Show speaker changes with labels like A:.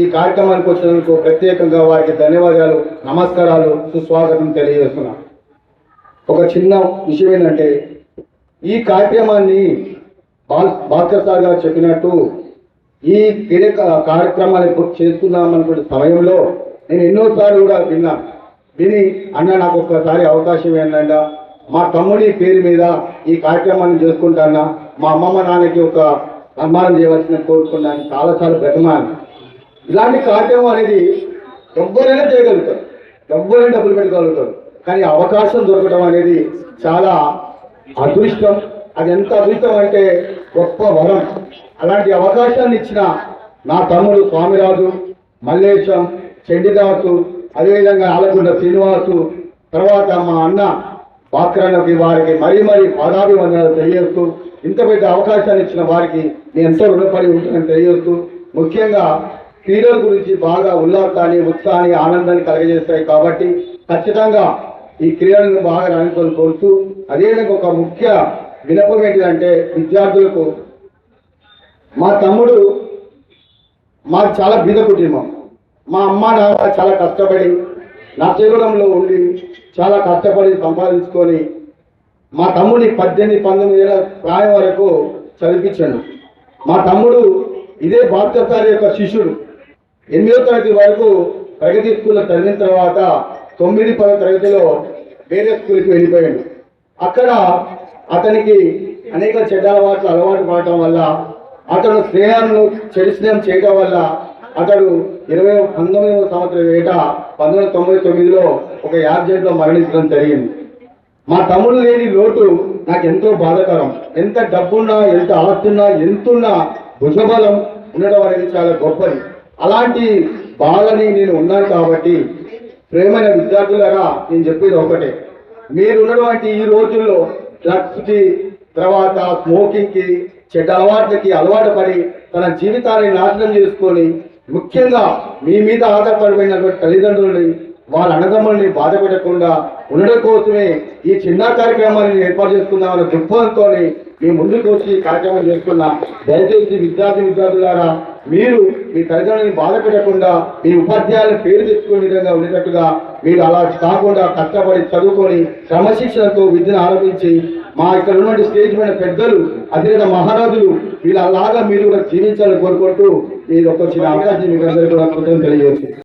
A: ఈ కార్యక్రమానికి వచ్చినందుకు ప్రత్యేకంగా వారికి ధన్యవాదాలు నమస్కారాలు సుస్వాగతం తెలియజేస్తున్నాను ఒక చిన్న విషయం ఏంటంటే ఈ కార్యక్రమాన్ని బాల్ భాస్కర్ సార్ గారు చెప్పినట్టు ఈ క్రీడ కార్యక్రమాన్ని చేస్తున్నామనుకునే సమయంలో నేను ఎన్నోసార్లు కూడా విన్నా. విని అన్న నాకు ఒక్కసారి అవకాశం ఏంటంటే మా తమ్ముడి పేరు మీద ఈ కార్యక్రమాన్ని చేసుకుంటానా మా అమ్మమ్మ నాన్నకి ఒక సన్మానం చేయవలసిన కోరుకున్నాను. చాలాసార్లు బ్రతమాను ఇలాంటి కార్యక్రమం అనేది ఎవ్వరైనా చేయగలుగుతారు. ఎవ్వరైనా డబ్బులు పెట్టగలుగుతారు కానీ అవకాశం దొరకడం అనేది చాలా అదృష్టం. అది ఎంత అదృష్టం అంటే గొప్ప వరం. అలాంటి అవకాశాన్ని ఇచ్చిన నా తమ్ముడు స్వామిరాజు మల్లేశం చండిదాసు అదేవిధంగా ఆలకొండ శ్రీనివాసు తర్వాత మా అన్న భాస్కరన్నకి వారికి మరీ మరీ పాదాభివందనాలు తెలియజేస్తూ ఇంత పెద్ద అవకాశాన్ని ఇచ్చిన వారికి నేను ఎంతో రుణపడి ఉంటుందని తెలియజేస్తూ ముఖ్యంగా క్రీడల గురించి బాగా ఉల్లాసాన్ని ఉత్సాహాన్ని ఆనందాన్ని కలగజేస్తాయి కాబట్టి ఖచ్చితంగా ఈ క్రీడలను బాగా రాణించాలని కోరుతూ అదేవిధంగా ఒక ముఖ్య వినపం ఏంటిదంటే విద్యార్థులకు మా తమ్ముడు మాకు చాలా బీద కుటుంబం. మా అమ్మ నాన్న చాలా కష్టపడి నర్సగూడెంలో ఉండి చాలా కష్టపడి సంపాదించుకొని మా తమ్ముడిని పద్దెనిమిది పంతొమ్మిది ఏళ్ళ ప్రాయం వరకు చదివించాడు మా తమ్ముడు ఇదే భారత యొక్క శిష్యుడు. ఎనిమిదో తరగతి వరకు ప్రగతి స్కూల్లో చదివిన తర్వాత తొమ్మిది పదో తరగతిలో వేరే స్కూల్కి వెళ్ళిపోయాడు. అక్కడ అతనికి అనేక చెడ్డ అలవాట్లు అలవాటు పడటం వల్ల అతను స్నేహాలను చెడు స్నేహం చేయడం వల్ల అతడు ఇరవై పంతొమ్మిదవ సంవత్సరం ఏట పంతొమ్మిది వందల తొంభై తొమ్మిదిలో ఒక యాక్సిడెంట్లో మరణించడం జరిగింది. మా తమ్ముడు లేని లోటు నాకు ఎంతో బాధాకరం. ఎంత డబ్బున్నా ఎంత ఆస్తున్నా ఎంతున్నా భుజబలం ఉండడం అనేది చాలా గొప్పది. అలాంటి బాధని నేను ఉన్నాను కాబట్టి ప్రేమైన విద్యార్థులగా నేను చెప్పేది ఒకటే. మీరు ఉన్నటువంటి ఈ రోజుల్లో డ్రగ్స్కి తర్వాత స్మోకింగ్కి చెడ్డ అలవాట్లకి అలవాటు పడి తన జీవితాన్ని నాశనం చేసుకొని ముఖ్యంగా మీ మీద ఆధారపడిపోయినటువంటి తల్లిదండ్రులని వాళ్ళ అన్నదమ్ముల్ని బాధ పెట్టకుండా ఉండడం కోసమే ఈ చిన్న కార్యక్రమాన్ని ఏర్పాటు చేసుకుందామన్న దృక్పథంతో మీ ముందుకు వచ్చి కార్యక్రమం చేసుకున్న దయచేసి విద్యార్థి విద్యార్థులారా మీరు మీ తల్లిదండ్రులని బాధ పెట్టకుండా మీ ఉపాధ్యాయుల పేరు తెచ్చుకునే విధంగా ఉండేటట్టుగా మీరు అలా కాకుండా కష్టపడి చదువుకొని క్రమశిక్షణతో విద్యను ఆరంభించి మా ఇక్కడ ఉన్నటువంటి స్టేజ్ మీద పెద్దలు అధినేత మహారాజులు వీళ్ళలాగా మీరు కూడా జీవించాలని కోరుకుంటూ మీరు ఒక చిన్న అవకాశం మీకు అందరికీ కూడా తెలియజేస్తుంది